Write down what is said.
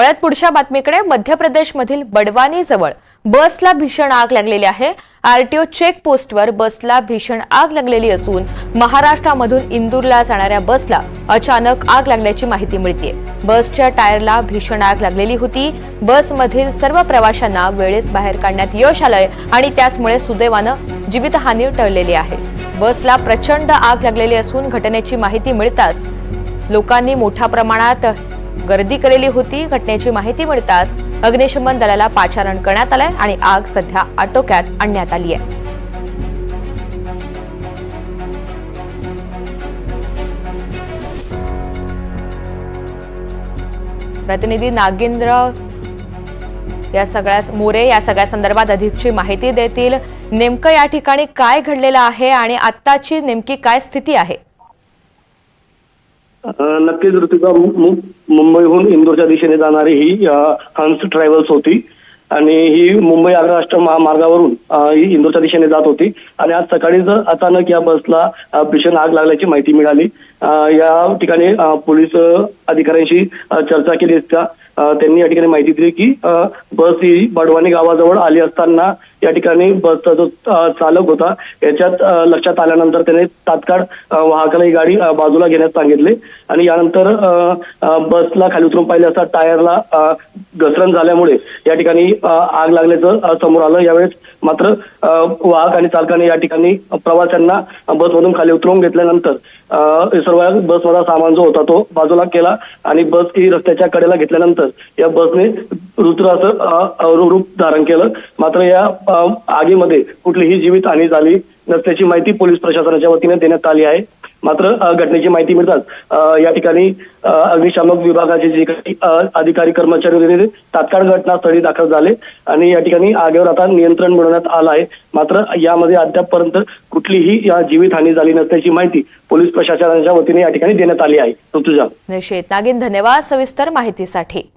वळ्यात पुढच्या बातमीकडे मध्य प्रदेशमधील बडवानी जवळ बसला भीषण आग लागलेली आहे. आरटीओ चेक पोस्टवर बसला भीषण आग लागलेली असून महाराष्ट्रामधून इंदूरला जाणाऱ्या बसला अचानक आग लागल्याची माहिती मिळते बसच्या टायरला भीषण आग लागलेली होती. बसमधील सर्व प्रवाशांना वेळेस बाहेर काढण्यात यश आलंय आणि त्याचमुळे सुदैवानं जीवितहानी टळलेली आहे. बसला प्रचंड आग लागलेली असून घटनेची माहिती मिळताच लोकांनी मोठ्या प्रमाणात गर्दी केलेली होती. घटनेची माहिती मिळताच अग्निशमन दलाला पाचारण करण्यात आलंय आणि आग सध्या आटोक्यात आणण्यात आली आहे प्रतिनिधी नागेंद्र या सगळ्या मोरे या सगळ्या संदर्भात अधिकची माहिती देतील. नेमकं या ठिकाणी काय घडलेलं आहे आणि आत्ताची नेमकी काय स्थिती आहे? नक्कीच ऋतिका मु- मुंबईहून इंदोरच्या दिशेने जाणारी ही हंस ट्रॅव्हल्स होती. आणि ही मुंबई आग्रा महामार्गावरून इंदूरच्या ही इंदोरच्या दिशेने जात होती. आणि आज सकाळीच अचानक या बसला भीषण आग लागल्याची माहिती मिळाली. या ठिकाणी पोलीस अधिकाऱ्यांशी चर्चा केली असता त्यांनी या ठिकाणी माहिती दिली की बस ही बडवानी गावाजवळ आली असताना या ठिकाणी बसचा जो चालक होता याच्यात लक्षात आल्यानंतर त्याने तात्काळ वाहकाला ही गाडी बाजूला घेण्यास सांगितले. आणि यानंतर बसला खाली उतरून पाहिले असता टायरला घसरण झाल्यामुळे या ठिकाणी आग लागल्याचं समोर आलं. यावेळेस मात्र अ, वाहक आणि चालकाने या ठिकाणी प्रवाशांना बसमधून खाली उतरवून घेतल्यानंतर सर्व बसमधला सामान जो होता तो बाजूला केला आणि बस ही रस्त्याच्या कडेला घेतल्यानंतर या बसने रुद्र रूप धारण केलं. मात्र या आगीमध्ये कुठलीही जीवित हानी झाली नसल्याची माहिती पोलीस प्रशासनाच्या वतीने देण्यात आली आहे. मात्र घटनेची माहिती मिळताच या ठिकाणी अग्निशामक विभागाचे जे काही अधिकारी कर्मचारी होते तात्काळ घटनास्थळी दाखल झाले आणि या ठिकाणी आगीवर आता नियंत्रण मिळवण्यात आलं आहे. मात्र यामध्ये अद्यापपर्यंत कुठलीही या जीवितहानी झाली नसल्याची माहिती पोलीस प्रशासनाच्या वतीने या ठिकाणी देण्यात आली आहे. ऋतुजा. निश्चित नागिन धन्यवाद सविस्तर माहितीसाठी.